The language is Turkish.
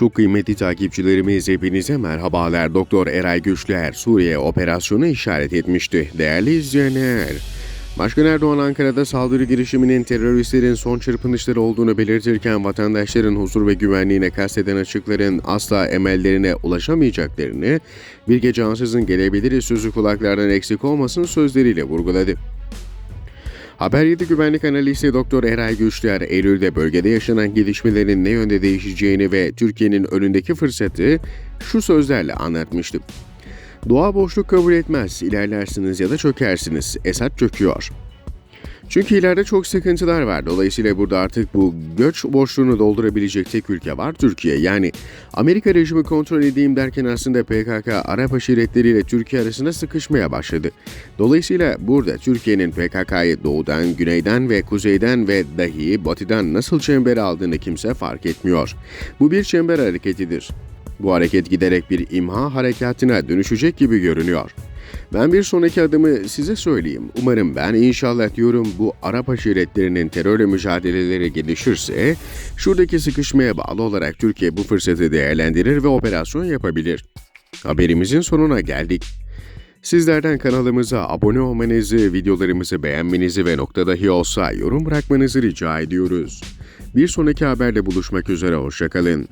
Çok kıymetli takipçilerimiz hepinize merhabalar. Doktor Eray Güçlüer Suriye operasyonu işaret etmişti. Değerli izleyenler, Başkan Erdoğan Ankara'da saldırı girişiminin teröristlerin son çırpınışları olduğunu belirtirken vatandaşların huzur ve güvenliğine kasteden açıkların asla emellerine ulaşamayacaklarını, bir gece ansızın gelebiliriz sözü kulaklardan eksik olmasın sözleriyle vurguladı. Haber 7 güvenlik analisti Doktor Eray Güçler, Eylül'de bölgede yaşanan gelişmelerin ne yönde değişeceğini ve Türkiye'nin önündeki fırsatı şu sözlerle anlatmıştı. Doğa boşluk kabul etmez, ilerlersiniz ya da çökersiniz. Esat çöküyor. Çünkü ileride çok sıkıntılar var. Dolayısıyla burada artık bu göç boşluğunu doldurabilecek tek ülke var Türkiye. Yani Amerika rejimi kontrol edeyim derken aslında PKK Arap aşiretleriyle Türkiye arasında sıkışmaya başladı. Dolayısıyla burada Türkiye'nin PKK'yı doğudan, güneyden ve kuzeyden ve dahi batıdan nasıl çembere aldığını kimse fark etmiyor. Bu bir çember hareketidir. Bu hareket giderek bir imha harekatına dönüşecek gibi görünüyor. Ben bir sonraki adımı size söyleyeyim. Umarım ben inşallah diyorum bu Arap aşiretlerinin terörle mücadeleleri gelişirse şuradaki sıkışmaya bağlı olarak Türkiye bu fırsatı değerlendirir ve operasyon yapabilir. Haberimizin sonuna geldik. Sizlerden kanalımıza abone olmanızı, videolarımızı beğenmenizi ve nokta dahi olsa yorum bırakmanızı rica ediyoruz. Bir sonraki haberde buluşmak üzere, hoşçakalın.